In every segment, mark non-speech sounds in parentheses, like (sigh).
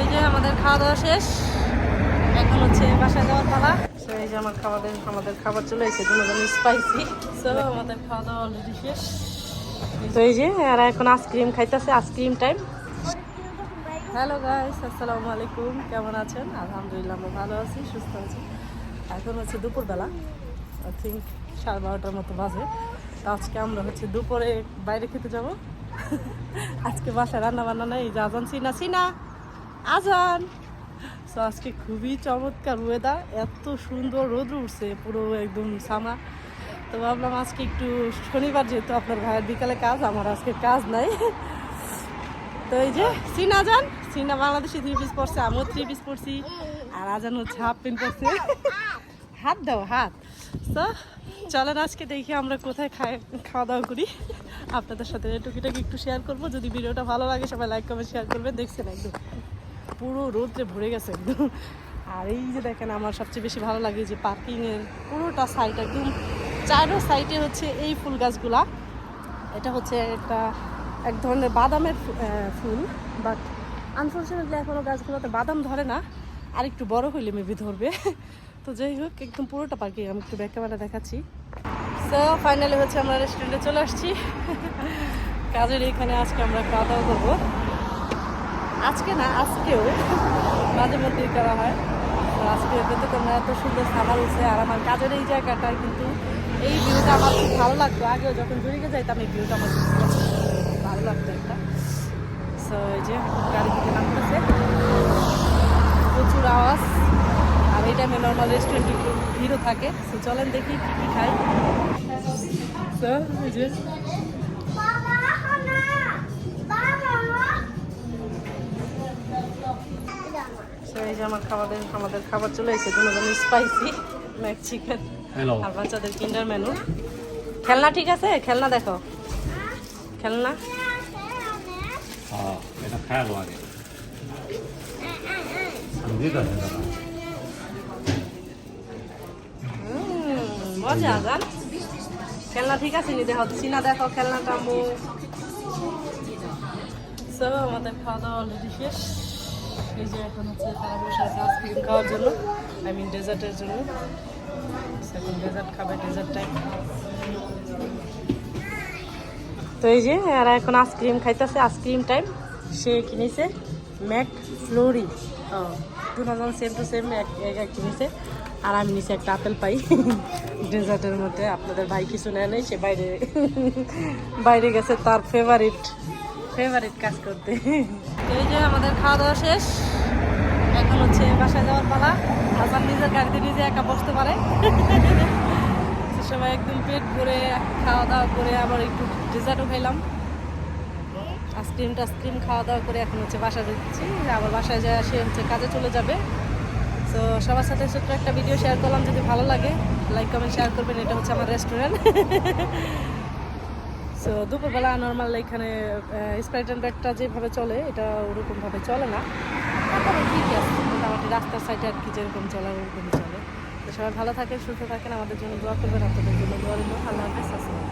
এই যে আমাদের খাওয়া দাওয়া শেষ। এখন হচ্ছে বাসায় যাওয়ার পালা। So, এই যে আমার খাবারের আমাদের খাবার চলে এসেছে দুজন স্পাইসি সো আমাদের খাওয়া দাওয়া অলরেডি শেষ। তো এই যে আর এখন আইসক্রিম খাইতেছে আইসক্রিম টাইম হ্যালো গাইস আসসালামু আলাইকুম। কেমন আছেন? আলহামদুলিল্লাহ আমরা ভালো আছি সুস্থ আছি। এখন হচ্ছে দুপুরবেলা আই থিঙ্ক সাড়ে বারোটার মতো বাজে। তো আজকে আমরা হচ্ছে দুপুরে বাইরে খেতে যাব। আজকে বাসায় রান্না বান্না নেই যা আজান সিনা সিনা। আজান। সো আজকে খুবই চমৎকার ওয়েদার এত সুন্দর রোদ উঠছে, পুরো একদম সামা তো ভাবলাম আজকে একটু শনিবার, যেহেতু আপনার ভাইয়ের বিকালে কাজ, আমার আজকে কাজ নাই। তো এই যে, সিনা যান সিনা বাংলাদেশি থ্রি পিস পড়ছে আমিও থ্রি পিস পরছি, আর আজান হচ্ছে হাফ প্যান্ট পরছে। হাত দাও, হাত। তো চলেন আজকে দেখি আমরা কোথায় খাই, খাওয়া দাওয়া করি। আপনাদের সাথে টুকিটাকি একটু শেয়ার করব। যদি ভিডিওটা ভালো লাগে, সবাই লাইক কমেন্ট শেয়ার করবেন। দেখছেন একদম। পুরো রোদ্রে ভরে গেছে আর এই যে দেখেন, আমার সবচেয়ে বেশি ভালো লাগে যে পার্কিংয়ের পুরোটা সাইড একদম, চারো সাইডে হচ্ছে এই ফুল গাছগুলা। এটা হচ্ছে একটা এক ধরনের বাদামের ফুল বাট আনফর্চুনেটলি এখনও গাছগুলোতে বাদাম ধরে না। আর একটু বড় হইলে মেবি ধরবে। তো যাই হোক, একদম পুরোটা পার্কিং আমি একটু ব্যাক দেখাচ্ছি। সো ফাইনালি হচ্ছে আমরা রেস্টুরেন্টে চলে আসছি। কাজের এখানে আজকে আমরা খাওয়া দাওয়া করব। আজকে না, আজকেও মাঝে মধ্যেই করা হয়। তো আজকে কিন্তু তোমরা এত সুন্দর সামার উঠছে আর আমার কাজের এই জায়গাটা কিন্তু এই ভিউটা আমার খুব ভালো লাগতো। আগেও যখন জড়িয়ে যাইতাম এই ভিউটা আমার ভালো লাগতো একটা। সো এই যে গাড়ি থেকে নামতেছে। প্রচুর আওয়াজ। আর এই টাইমে নর্মাল রেস্টুরেন্ট ভিড়ও থাকে। সো চলেন দেখি কী কী খাই। সো এই যে So, এই যে আমার খাবারের আমাদের খাবার চলে এসেছে দুজন স্পাইসি ম্যাক চিকেন আর বাচ্চাদের কিন্ডার মেনু খেলনা ঠিক আছে? খেলনা দেখো। খেলনা? এটা খায়ালো আগে মজা জান? খেলনা ঠিক আছে? নি দেখো সিনা দেখো খেলনাটা আমু সো আমাদের খাওয়া দাওয়া অলরেডি শেষ। এই যে এখন হচ্ছে তারা বসে আছে আইসক্রিম খাওয়ার জন্য আই মিন ডেজার্টের জন্য। এখন ডেজার্ট খাবে ডেজার্ট টাইম তো এই যে আর এখন আইসক্রিম খাইতেছে আইসক্রিম টাইম সে কিনেছে ম্যাক ফ্লোরি দুজন সেম টু সেম এক এক কিনেছে। আর আমি নিচে একটা আপেল পাই। ডেজার্টের মধ্যে আপনাদের ভাই কিছু নেয় নেই, সে বাইরে বাইরে গেছে তার ফেভারিট ফেভারিট কাজ করতে। এই যে আমাদের খাওয়া দাওয়া শেষ। এখন হচ্ছে বাসায় যাওয়ার পালা। হাসান নিজের গাড়িতে নিজে একা বসতে পারে। (laughs) সবাই একদম পেট ভরে খাওয়া দাওয়া করে আবার একটু ডেজার্টও খাইলাম। আইসক্রিম টাইসক্রিম খাওয়া দাওয়া করে এখন হচ্ছে বাসায় যাচ্ছি। আবার বাসায় যায় সে হচ্ছে কাজে চলে যাবে। তো সবার সাথে ছোট্ট একটা ভিডিও শেয়ার করলাম। যদি ভালো লাগে লাইক কমেন্ট শেয়ার করবেন। এটা হচ্ছে আমার রেস্টুরেন্ট (laughs) সো দুপুরবেলা নর্মাল এখানে স্প্রাইট অ্যান্ড ব্যাগটা যেভাবে চলে, এটা ওরকমভাবে চলে না। তারপরে আছে, মোটামুটি রাস্তার সাইডে আর কি যেরকম চলে, ওরকমই চলে। তো সবাই ভালো থাকেন, সুস্থ থাকেন, আমাদের জন্য দোয়া করবেন, আপনাদের জন্য দোয়া রইল। আল্লাহ হাফেজ, আসসালাম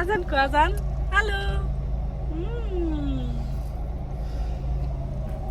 আজান কো, আজান। হ্যালো